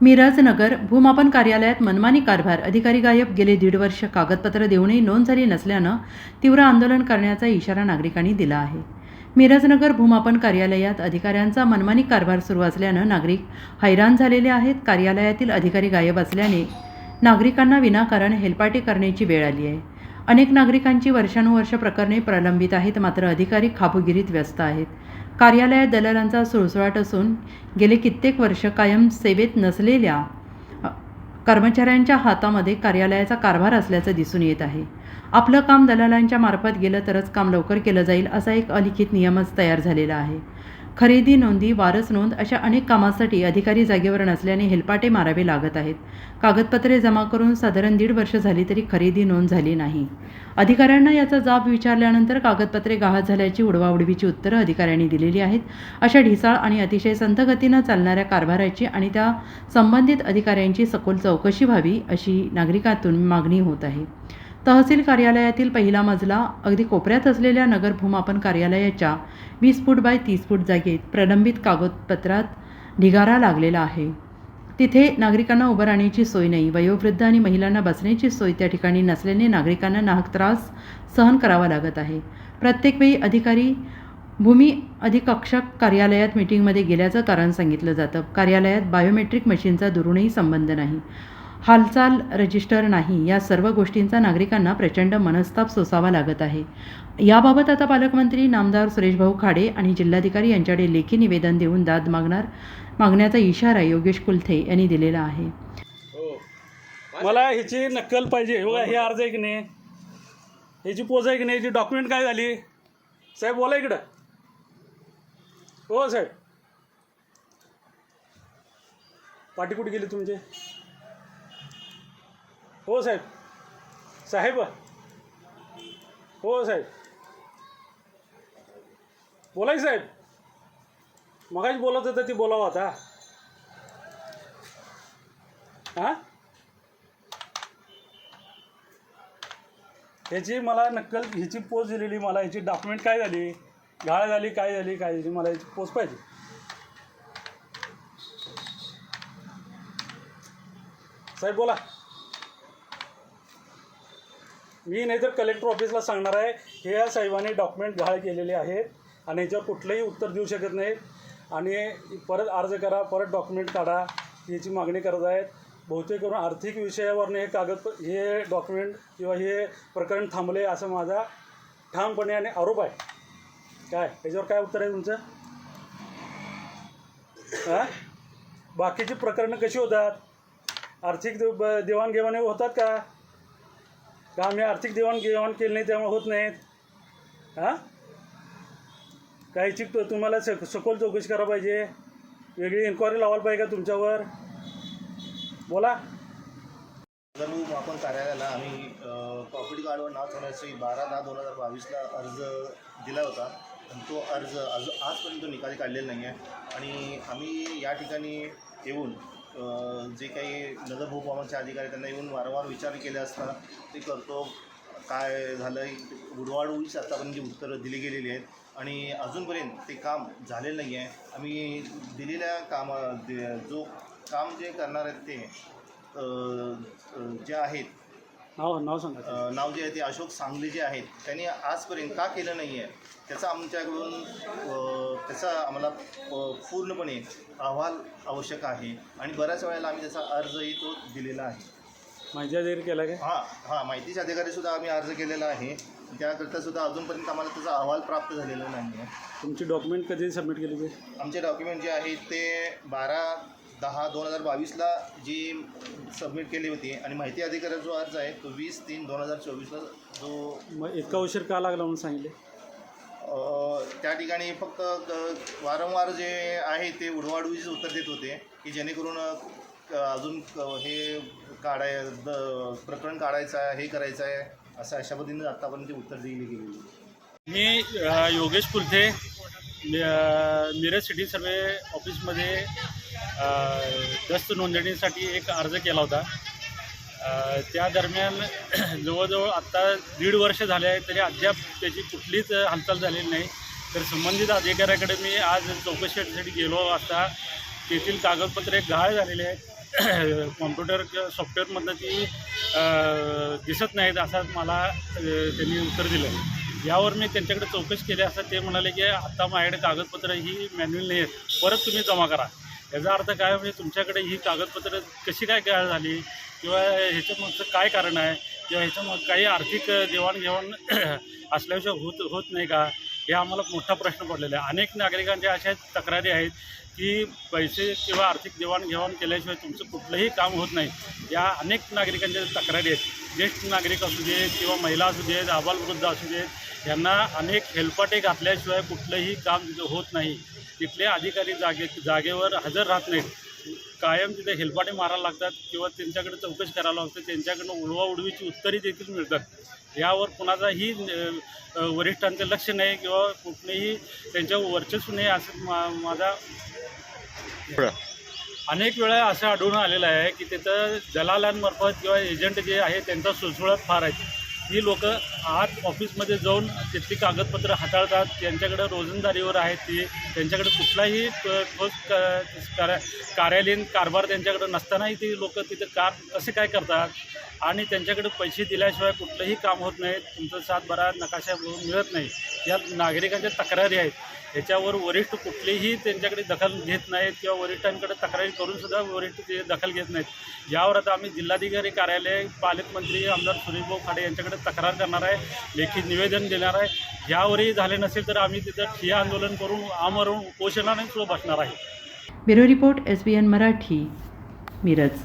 मिरजनगर भूमापन कार्यालयात मनमानी कारभार. अधिकारी गायब. गेले दीड वर्ष कागदपत्र देऊनही नोंद झाली नसल्यानं तीव्र आंदोलन करण्याचा इशारा नागरिकांनी दिला आहे. मिरजनगर भूमापन कार्यालयात अधिकाऱ्यांचा मनमानी कारभार सुरू असल्यानं नागरिक हैराण झालेले आहेत. कार्यालयातील अधिकारी गायब असल्याने नागरिकांना विनाकारण हेलपाटे करण्याची वेळ आली आहे. अनेक नागरिकांची वर्षानुवर्ष प्रकरणे प्रलंबित आहेत मात्र अधिकारी खापुगिरीत व्यस्त आहेत. कार्यालयात दलालांचा सुळसुळाट असून गेले कित्येक वर्ष कायम सेवेत नसलेल्या कर्मचाऱ्यांच्या हातामध्ये कार्यालयाचा कारभार असल्याचं दिसून येत आहे. आपलं काम दलालांच्या मार्फत गेलं तरच काम लवकर केलं जाईल असा एक अलिखित नियमच तयार झालेला आहे. खरेदी नोंदी वारस नोंद अशा अनेक कामासाठी अधिकारी जागेवर नसल्याने हेलपाटे मारावे लागत आहेत. कागदपत्रे जमा करून साधारण दीड वर्ष झाली तरी खरेदी नोंद झाली नाही. अधिकाऱ्यांना याचा जाब विचारल्यानंतर कागदपत्रे गहाळ झाल्याची उडवाउडवीची उत्तरं अधिकाऱ्यांनी दिलेली आहेत. अशा ढिसाळ आणि अतिशय संथगतीनं चालणाऱ्या कारभाराची आणि त्या संबंधित अधिकाऱ्यांची सखोल चौकशी व्हावी अशी नागरिकातून मागणी होत आहे. तहसील कार्यालयातील पहिला मजला अगदी कोपऱ्यात असलेल्या नगर भूमापन कार्यालयाच्या वीस फूट बाय तीस फूट जागेत प्रलंबित कागदपत्रात ढिगारा लागलेला आहे. तिथे नागरिकांना उभं राहण्याची सोय नाही. वयोवृद्ध आणि महिलांना बसण्याची सोय त्या ठिकाणी नसल्याने नागरिकांना नाहक त्रास सहन करावा लागत आहे. प्रत्येक वेळी अधिकारी भूमी अधिकक्षक कार्यालयात मिटिंगमध्ये गेल्याचं कारण सांगितलं जातं. कार्यालयात बायोमेट्रिक मशीनचा दुरूनही संबंध नाही. हालचाल रजिस्टर नाही या सर्व गोष्टींचा नागरिकांना प्रचंड मनस्ताप सोसावा लागत आहे. याबाबत आता पालकमंत्री नामदार सुरेशभाऊ खाडे आणि जिल्हाधिकारी यांच्याकडे लेखी निवेदन देऊन दाद मागणार मागण्याचा इशारा योगेश कुलथे यांनी दिलेला आहे. हो. मला ह्याची नक्कल पाहिजे. हे अर्ज आहे की नाही? ह्याची पोज आहे की नाही? ह्याची डॉक्युमेंट काय झाली? साहेब बोला इकडं. हो साहेब. पाठी कुठे गेली तुमचे? हो साहेब. साहेब. हो साहेब. बोलाय साहेब. मगाच बोलत होतं ती बोलावं आता. हां? ह्याची मला नक्कल ह्याची पोच दिलेली मला ह्याची डॉक्युमेंट काय झाली? घाळ झाली काय झाली काय झाली मला ह्याची पोच पाहिजे. साहेब बोला. मी नाहीतर कलेक्टर ऑफिसला सांगणार आहे हे या साहेबांनी डॉक्युमेंट गहाळ केलेले आहेत आणि याच्यावर कुठलंही उत्तर देऊ शकत नाहीत. आणि परत अर्ज करा परत डॉक्युमेंट काढा याची मागणी करत आहेत. बहुतेक करून आर्थिक विषयावरनं हे कागद हे डॉक्युमेंट किंवा हे प्रकरण थांबले असं माझा ठामपणे आणि आरोप आहे. काय? याच्यावर काय उत्तर आहे तुमचं? हां? बाकीची प्रकरणं कशी होतात? आर्थिक देव ब- देवाणघेवाणी होतात का? का आम्ही आर्थिक देवाणघेवाण केली नाही त्यामुळे होत नाहीत. हां? काहीची चिकतो तुम्हाला स सखोल चौकशी करा पाहिजे. वेगळी इन्क्वायरी लावायला पाहिजे का तुमच्यावर? बोला. आपण मापन कार्यालयाला आम्ही प्रॉपर्टी कार्डवर नाव होण्यासाठी बारा दहा दोन हजार बावीसला अर्ज दिला होता. पण तो अर्ज आज आजपर्यंत निकाली काढलेला नाही आहे आणि आम्ही या ठिकाणी येऊन जे काही नगर अधिकारी त्यांना येऊन वारंवार विचार केले असता ते करतो. काय झालं उडवाडूच आतापर्यंत जी उत्तरं दिली गेलेली आहेत आणि अजूनपर्यंत ते काम झालेलं नाही आहे. आम्ही दिलेल्या कामा जो काम जे करणार आहेत ते जे आहेत नाव नाव सांगा. अ, नाव जे आहे ते अशोक सांगले जे आहेत त्यांनी आजपर्यंत का केलं नाही आहे त्याचा आमच्याकडून अ, त्याचा आम्हाला अ, पूर्णपणे अहवाल आवश्यक आहे आणि बऱ्याच वेळेला आम्ही त्याचा अर्जही तो दिलेला आहे. माहिती अधिकारी केला काय? हां हां माहितीचे अधिकारीसुद्धा आम्ही अर्ज केलेला आहे. त्याकरता सुद्धा अजूनपर्यंत आम्हाला त्याचा अहवाल प्राप्त झालेला नाही आहे तुमची डॉक्युमेंट कधी सबमिट केली ते? आमचे डॉक्युमेंट जे आहेत ते बारा दहा दोन हजार बावीसला जी सबमिट केली होती आणि माहिती अधिकाऱ्याचा जो अर्ज आहे तो वीस तीन दोन हजार चोवीसला जो मग इतका उशीर का लागला म्हणून सांगितले? अ, त्या ठिकाणी फक्त क- वारंवार जे आहे ते उडवाडवीच उत्तर देत होते की जेणेकरून अजून हे काढाय द प्रकरण काढायचं आहे हे करायचं आहे असं अशा पद्धतीने आत्तापर्यंत उत्तर दिली गेलेली मी योगेश अ, मिरज सिटी सर्वे ऑफिसमध्ये दस्त नोंदणीसाठी एक अर्ज केला होता. त्या दरम्यान जवळजवळ आत्ता दीड वर्ष झाले आहे तरी अद्याप त्याची कुठलीच हालचाल झालेली नाही. तर संबंधित अधिकाऱ्याकडे मी आज चौकशीसाठी गेलो असता तेथील कागदपत्रे गहाळ झालेले आहेत. कॉम्प्युटर किंवा सॉफ्टवेअरमधनं ती दिसत नाहीत असं मला त्यांनी उत्तर दिलं. यावर मी त्यांच्याकडे चौकशी केली असता ते म्हणाले की आत्ता माझ्याकडे कागदपत्र ही मॅन्युअल नाही आहेत. परत तुम्ही जमा करा. याचा अर्थ काय म्हणजे तुमच्याकडे ही कागदपत्र कशी काय काय झाली? किंवा ह्याच्यामागचं काय कारण आहे? किंवा ह्याच्यामग काही आर्थिक देवाणघेवाण असल्याशिवाय होत होत नाही का? हे आम्हाला मोठा प्रश्न पडलेला आहे. अनेक नागरिकांच्या अशा तक्रारी आहेत की पैसे किंवा आर्थिक देवाणघेवाण केल्याशिवाय तुमचं कुठलंही काम होत नाही. या अनेक नागरिकांच्या तक्रारी आहेत. ज्येष्ठ नागरिक असू देत किंवा महिला असू देत आबालवृद्ध असू देत यांना अनेक हेलपाटे घातल्याशिवाय कुठलंही काम होत नाही. तिथले अधिकारी जागे जागेवर हजर राहत नाहीत. कायम तिथे हेलपाटे मारायला लागतात किंवा त्यांच्याकडे चौकशी करायला लागते त्यांच्याकडनं उडवाउडवीची उत्तरे देखील मिळतात. यावर कुणाचाही वरिष्ठांचं लक्ष नाही किंवा कुठलेही त्यांच्यावर वर्चस्व नाही असं मा माझा अनेक वेळा असं आढळून आलेलं आहे की तिथं दलालांमार्फत किंवा एजंट जे आहे त्यांचा सुळसुळत फार आहे. ही लोक आत ऑफिसमध्ये जाऊन तिथली कागदपत्र हाताळतात. त्यांच्याकडं रोजंदारीवर आहेत ती. त्यांच्याकडे कुठलाही क- ठोस कार्या कार्यालयीन कारभार त्यांच्याकडं नसतानाही ती लोक तिथे कार कसे काय करतात? आणि त्यांच्याकडे पैसे दिल्याशिवाय कुठलंही काम होत नाही. तुमचं सातबारा नकाशा मिळत नाही. या नागरिकांच्या तक्रारी आहेत. ह्याच्यावर वरिष्ठ कुठलेही त्यांच्याकडे दखल घेत नाहीत किंवा वरिष्ठांकडे तक्रारी करूनसुद्धा वरिष्ठ ते दखल घेत नाहीत. यावर आता आम्ही जिल्हाधिकारी कार्यालय पालकमंत्री आमदार सुरेशभाऊ खाडे यांच्याकडे तक्रार करणार आहे लेखी निवेदन देणार आहे. यावरही झाले नसेल तर आम्ही तिथं ठिय्या आंदोलन करून आमरून उपोषणाने सुद्धा बसणार आहे. Bureau report S B N Marathi Miraj.